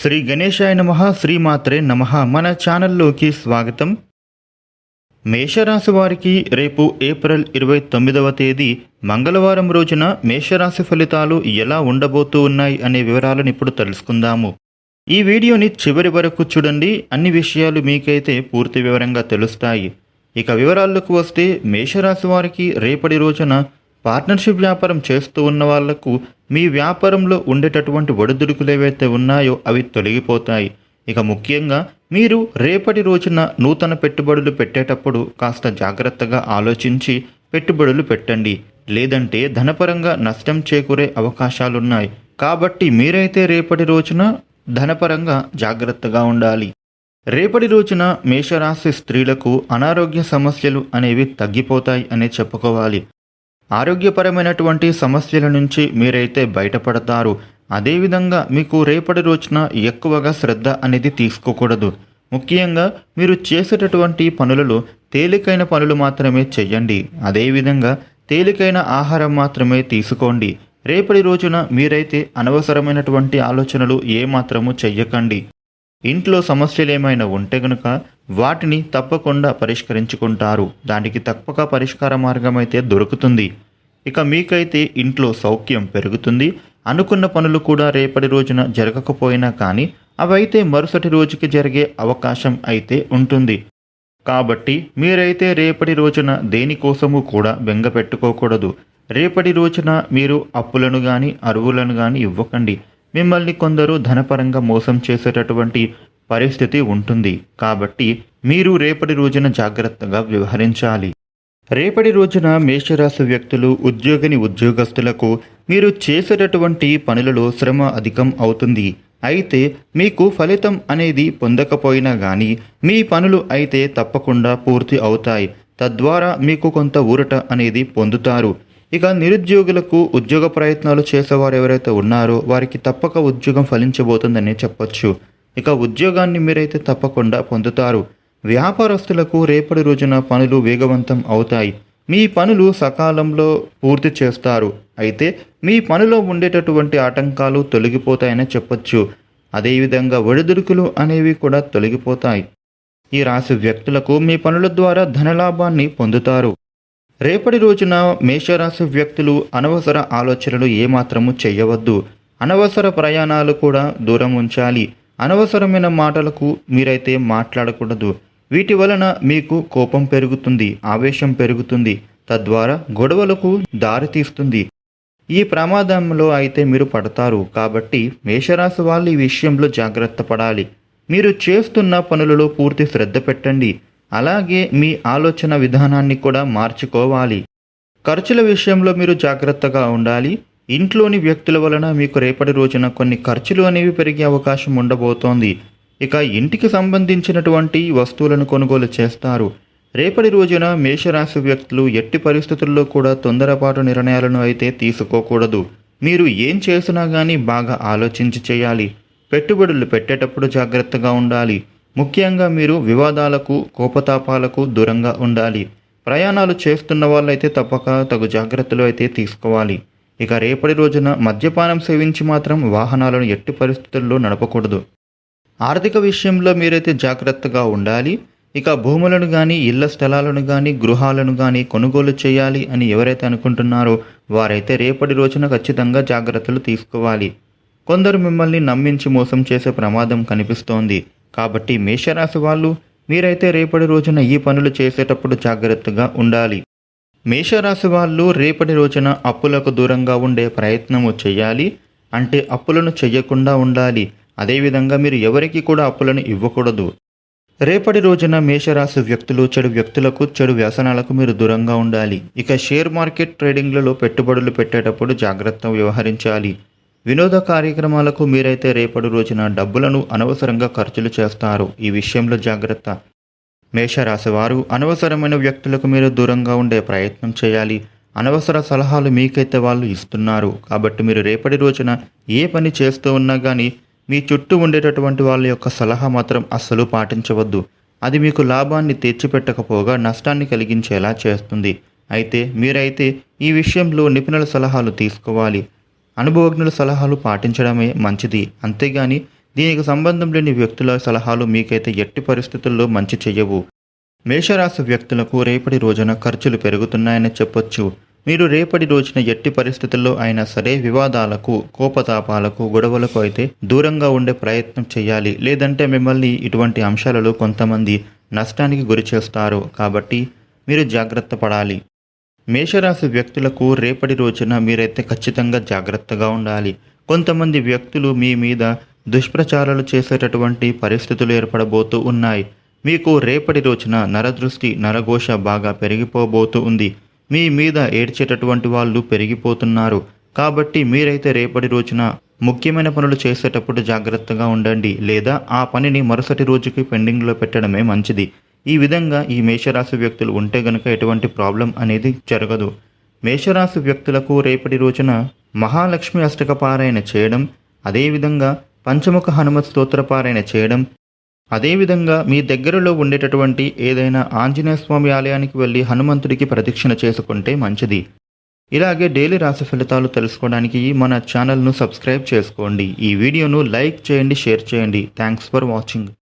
శ్రీ గణేశాయ నమ శ్రీమాత్రే నమ. మన ఛానల్లోకి స్వాగతం. మేషరాశి వారికి రేపు ఏప్రిల్ ఇరవై తొమ్మిదవ తేదీ మంగళవారం రోజున మేషరాశి ఫలితాలు ఎలా ఉండబోతూ ఉన్నాయి అనే వివరాలను ఇప్పుడు తెలుసుకుందాము. ఈ వీడియోని చివరి వరకు చూడండి. అన్ని విషయాలు మీకైతే పూర్తి వివరంగా తెలుస్తాయి. ఇక వివరాల్లోకి వస్తే మేషరాశి వారికి రేపటి రోజున పార్ట్నర్షిప్ వ్యాపారం చేస్తూ ఉన్న వాళ్ళకు మీ వ్యాపారంలో ఉండేటటువంటి ఒడిదుడుకులు ఏవైతే ఉన్నాయో అవి తొలగిపోతాయి. ఇక ముఖ్యంగా మీరు రేపటి రోజున నూతన పెట్టుబడులు పెట్టేటప్పుడు కాస్త జాగ్రత్తగా ఆలోచించి పెట్టుబడులు పెట్టండి. లేదంటే ధనపరంగా నష్టం చేకూరే అవకాశాలున్నాయి. కాబట్టి మీరైతే రేపటి రోజున ధనపరంగా జాగ్రత్తగా ఉండాలి. రేపటి రోజున మేషరాశి స్త్రీలకు అనారోగ్య సమస్యలు అనేవి తగ్గిపోతాయి అనే చెప్పుకోవాలి. ఆరోగ్యపరమైనటువంటి సమస్యల నుంచి మీరైతే బయటపడతారు. అదేవిధంగా మీకు రేపటి రోజున ఎక్కువగా శ్రద్ధ అనేది తీసుకోకూడదు. ముఖ్యంగా మీరు చేసేటటువంటి పనులలో తేలికైన పనులు మాత్రమే చెయ్యండి. అదేవిధంగా తేలికైన ఆహారం మాత్రమే తీసుకోండి. రేపటి రోజున మీరైతే అనవసరమైనటువంటి ఆలోచనలు ఏమాత్రము చెయ్యకండి. ఇంట్లో సమస్యలు ఏమైనా ఉంటే గనుక వాటిని తప్పకుండా పరిష్కరించుకుంటారు. దానికి తప్పక పరిష్కార మార్గం అయితే దొరుకుతుంది. ఇక మీకైతే ఇంట్లో సౌఖ్యం పెరుగుతుంది. అనుకున్న పనులు కూడా రేపటి రోజున జరగకపోయినా కానీ అవైతే మరుసటి రోజుకి జరిగే అవకాశం అయితే ఉంటుంది. కాబట్టి మీరైతే రేపటి రోజున దేనికోసము కూడా బెంగ పెట్టుకోకూడదు. రేపటి రోజున మీరు అప్పులను కానీ అరువులను కానీ ఇవ్వకండి. మిమ్మల్ని కొందరు ధనపరంగా మోసం చేసేటటువంటి పరిస్థితి ఉంటుంది. కాబట్టి మీరు రేపటి రోజున జాగ్రత్తగా వ్యవహరించాలి. రేపటి రోజున మేషరాశి వ్యక్తులు ఉద్యోగిని ఉద్యోగస్తులకు మీరు చేసేటటువంటి పనులలో శ్రమ అధికం అవుతుంది. అయితే మీకు ఫలితం అనేది పొందకపోయినా కానీ మీ పనులు అయితే తప్పకుండా పూర్తి అవుతాయి. తద్వారా మీకు కొంత ఊరట అనేది పొందుతారు. ఇక నిరుద్యోగులకు ఉద్యోగ ప్రయత్నాలు చేసేవారు ఎవరైతే ఉన్నారో వారికి తప్పక ఉద్యోగం ఫలించబోతుందని చెప్పొచ్చు. ఇక ఉద్యోగాన్ని మీరైతే తప్పకుండా పొందుతారు. వ్యాపారస్తులకు రేపటి రోజున పనులు వేగవంతం అవుతాయి. మీ పనులు సకాలంలో పూర్తి చేస్తారు. అయితే మీ పనిలో ఉండేటటువంటి ఆటంకాలు తొలగిపోతాయని చెప్పొచ్చు. అదేవిధంగా ఒడిదుడుకులు అనేవి కూడా తొలగిపోతాయి. ఈ రాశి వ్యక్తులకు మీ పనుల ద్వారా ధనలాభాన్ని పొందుతారు. రేపటి రోజున మేషరాశి వ్యక్తులు అనవసర ఆలోచనలు ఏమాత్రము చేయవద్దు. అనవసర ప్రయాణాలు కూడా దూరం ఉంచాలి. అనవసరమైన మాటలకు మీరైతే మాట్లాడకూడదు. వీటి వలన మీకు కోపం పెరుగుతుంది ఆవేశం పెరుగుతుంది తద్వారా గొడవలకు దారితీస్తుంది ఈ ప్రమాదంలో అయితే మీరు పడతారు. కాబట్టి మేషరాశి వాళ్ళు ఈ విషయంలో జాగ్రత్త పడాలి. మీరు చేస్తున్న పనులలో పూర్తి శ్రద్ధ పెట్టండి. అలాగే మీ ఆలోచన విధానాన్ని కూడా మార్చుకోవాలి. ఖర్చుల విషయంలో మీరు జాగ్రత్తగా ఉండాలి. ఇంట్లోని వ్యక్తుల వలన మీకు రేపటి రోజున కొన్ని ఖర్చులు అనేవి పెరిగే అవకాశం ఉండబోతోంది. ఇక ఇంటికి సంబంధించినటువంటి వస్తువులను కొనుగోలు చేస్తారు. రేపటి రోజున మేషరాశి వ్యక్తులు ఎట్టి పరిస్థితుల్లో కూడా తొందరపాటు నిర్ణయాలను అయితే తీసుకోకూడదు. మీరు ఏం చేసినా కానీ బాగా ఆలోచించి చేయాలి. పెట్టుబడులు పెట్టేటప్పుడు జాగ్రత్తగా ఉండాలి. ముఖ్యంగా మీరు వివాదాలకు కోపతాపాలకు దూరంగా ఉండాలి. ప్రయాణాలు చేస్తున్న వాళ్ళైతే తప్పక తగు జాగ్రత్తలు అయితే తీసుకోవాలి. ఇక రేపటి రోజున మద్యపానం సేవించి మాత్రం వాహనాలను ఎట్టి పరిస్థితుల్లో నడపకూడదు. ఆర్థిక విషయంలో మీరైతే జాగ్రత్తగా ఉండాలి. ఇక భూములను కానీ ఇళ్ళ స్థలాలను కానీ గృహాలను కానీ కొనుగోలు చేయాలి అని ఎవరైతే అనుకుంటున్నారో వారైతే రేపటి రోజున ఖచ్చితంగా జాగ్రత్తలు తీసుకోవాలి. కొందరు మిమ్మల్ని నమ్మించి మోసం చేసే ప్రమాదం కనిపిస్తోంది. కాబట్టి మేషరాశి వాళ్ళు మీరైతే రేపటి రోజున ఈ పనులు చేసేటప్పుడు జాగ్రత్తగా ఉండాలి. మేషరాశి వాళ్ళు రేపటి రోజున అప్పులకు దూరంగా ఉండే ప్రయత్నము చేయాలి. అంటే అప్పులను చెయ్యకుండా ఉండాలి. అదేవిధంగా మీరు ఎవరికి కూడా అప్పులను ఇవ్వకూడదు. రేపటి రోజున మేషరాశి వ్యక్తులు చెడు వ్యక్తులకు చెడు వ్యసనాలకు మీరు దూరంగా ఉండాలి. ఇక షేర్ మార్కెట్ ట్రేడింగ్లలో పెట్టుబడులు పెట్టేటప్పుడు జాగ్రత్త వ్యవహరించాలి. వినోద కార్యక్రమాలకు మీరైతే రేపటి రోజున డబ్బులను అనవసరంగా ఖర్చులు చేస్తారు. ఈ విషయంలో జాగ్రత్త. మేషరాశివారు అనవసరమైన వ్యక్తులకు మీరు దూరంగా ఉండే ప్రయత్నం చేయాలి. అనవసర సలహాలు మీకైతే వాళ్ళు ఇస్తున్నారు. కాబట్టి మీరు రేపటి రోజున ఏ పని చేస్తూ ఉన్నా కానీ మీ చుట్టూ ఉండేటటువంటి వాళ్ళ యొక్క సలహా మాత్రం అస్సలు పాటించవద్దు. అది మీకు లాభాన్ని తెచ్చిపెట్టకపోగా నష్టాన్ని కలిగించేలా చేస్తుంది. అయితే మీరైతే ఈ విషయంలో నిపుణుల సలహాలు తీసుకోవాలి. అనుభవజ్ఞుల సలహాలు పాటించడమే మంచిది. అంతేగాని దీనికి సంబంధం లేని వ్యక్తుల సలహాలు మీకైతే ఎట్టి పరిస్థితుల్లో మంచి చెయ్యవు. మేషరాశి వ్యక్తులకు రేపటి రోజున ఖర్చులు పెరుగుతున్నాయని చెప్పొచ్చు. మీరు రేపటి రోజున ఎట్టి పరిస్థితుల్లో అయినా సరే వివాదాలకు కోపతాపాలకు గొడవలకు అయితే దూరంగా ఉండే ప్రయత్నం చేయాలి లేదంటే మిమ్మల్ని ఇటువంటి అంశాలలో కొంతమంది నష్టానికి గురి చేస్తారు. కాబట్టి మీరు జాగ్రత్త పడాలి. మేషరాశి వ్యక్తులకు రేపటి రోజున మీరైతే ఖచ్చితంగా జాగ్రత్తగా ఉండాలి. కొంతమంది వ్యక్తులు మీ మీద దుష్ప్రచారాలు చేసేటటువంటి పరిస్థితులు ఏర్పడబోతూ ఉన్నాయి. మీకు రేపటి రోజున నరదృష్టి నరఘోష బాగా పెరిగిపోబోతూ ఉంది. మీ మీద ఏడ్చేటటువంటి వాళ్ళు పెరిగిపోతున్నారు. కాబట్టి మీరైతే రేపటి రోజున ముఖ్యమైన పనులు చేసేటప్పుడు జాగ్రత్తగా ఉండండి. లేదా ఆ పనిని మరుసటి రోజుకి పెండింగ్లో పెట్టడమే మంచిది. ఈ విధంగా ఈ మేషరాశి వ్యక్తులు ఉంటే గనుక ఎటువంటి ప్రాబ్లం అనేది జరగదు. మేషరాశి వ్యక్తులకు రేపటి రోజున మహాలక్ష్మి అష్టక పారాయణ చేయడం అదేవిధంగా పంచముఖ హనుమత్ స్తోత్ర పారాయణ చేయడం అదేవిధంగా మీ దగ్గరలో ఉండేటటువంటి ఏదైనా ఆంజనేయ స్వామి ఆలయానికి వెళ్ళి హనుమంతుడికి ప్రదక్షిణ చేసుకుంటే మంచిది. ఇలాగే డైలీ రాశి ఫలితాలు తెలుసుకోవడానికి మన ఛానల్ను సబ్స్క్రైబ్ చేసుకోండి. ఈ వీడియోను లైక్ చేయండి షేర్ చేయండి. Thanks for watching.